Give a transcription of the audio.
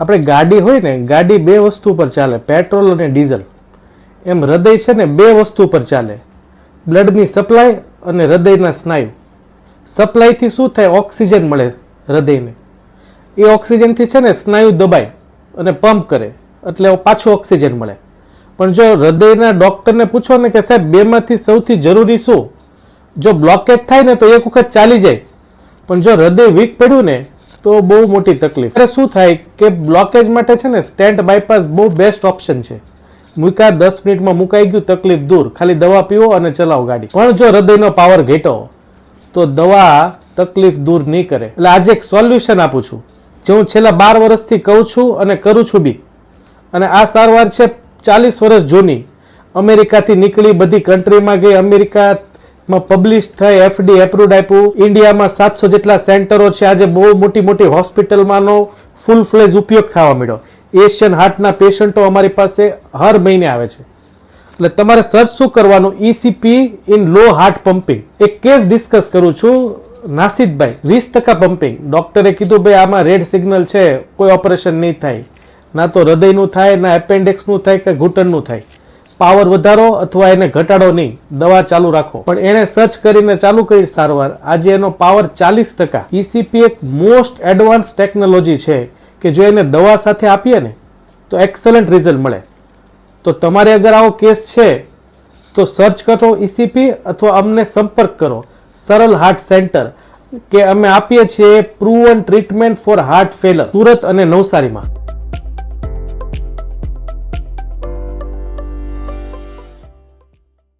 આપણે ગાડી હોય ને, ગાડી બે વસ્તુ પર ચાલે, પેટ્રોલ અને ડીઝલ. એમ હૃદય છે ને બે વસ્તુ પર ચાલે. બ્લડની સપ્લાય અને હૃદયના સ્નાયુ. સપ્લાયથી શું થાય? ઓક્સિજન મળે હૃદયને. એ ઓક્સિજનથી છે ને સ્નાયુ દબાય અને પંપ કરે, એટલે પાછું ઓક્સિજન મળે. પણ જો હૃદયના ડૉક્ટરને પૂછો ને કે સાહેબ, બેમાંથી સૌથી જરૂરી શું? જો બ્લોકેજ થાય ને તો એક વખત ચાલી જાય. પણ જો હૃદય વીક પડ્યું ને તો બહુ મોટી તકલીફ. અરે શું થાય કે બ્લોકેજ માટે છે ને સ્ટેન્ટ બાયપાસ બહુ બેસ્ટ ઓપ્શન છે. મૂકા દસ મિનિટમાં મુકાઈ ગયું, તકલીફ દૂર. ખાલી દવા પીવો અને ચલાવો ગાડી. પણ જો હૃદયનો પાવર ઘેટો, તો દવા તકલીફ દૂર નહીં કરે. એટલે આજે એક સોલ્યુશન આપું છું. જે હું છેલ્લા બાર વર્ષથી કહું છું અને કરું છું બી. અને આ સારવાર છે ચાલીસ વર્ષ જૂની. અમેરિકાથી નીકળી બધી કન્ટ્રીમાં ગઈ અમેરિકામાં પબ્લિશ થઈ એફડી એપ્રુવડ આપ્યું. ઇન્ડિયામાં સાતસો જેટલા સેન્ટરો છે. આજે બહુ મોટી મોટી હોસ્પિટલમાંનો ફૂલ ફ્લેજ ઉપયોગ થવા મળ્યો એશિયન હાર્ટના પેશન્ટો અમારી પાસે હર મહિને આવે છે. એટલે તમારે સર્ચ શું કરવાનું? ECP in low heart pumping એક કેસ ડિસ્કસ કરું છું. નાસિદભાઈ, વીસ ટકા પમ્પિંગ ડોક્ટરે કીધું, ભાઈ, આમાં રેડ સિગ્નલ છે. કોઈ ઓપરેશન નહીં થાય. ના તો હૃદયનું થાય, ના એપેન્ડિક્સનું થાય કે ઘૂંટણનું થાય. પાવર વધારો અથવા એને ઘટાડો નહીં. દવા ચાલુ રાખો. પણ એણે સર્ચ કરીને ચાલુ કરી સારવાર. આજે એનો પાવર ચાલીસ ટકા. ઈસીપી એક મોસ્ટ એડવાન્સ ટેકનોલોજી છે કે જો એને દવા સાથે આપીએ ને, તો એક્સલન્ટ રિઝલ્ટ મળે. તો તમારે અગર આવો કેસ છે, તો સર્ચ કરો ઈસીપી અથવા અમને સંપર્ક કરો. સરળ હાર્ટ સેન્ટર કે અમે આપીએ છીએ proven treatment for heart failure Surat અને નવસારીમાં.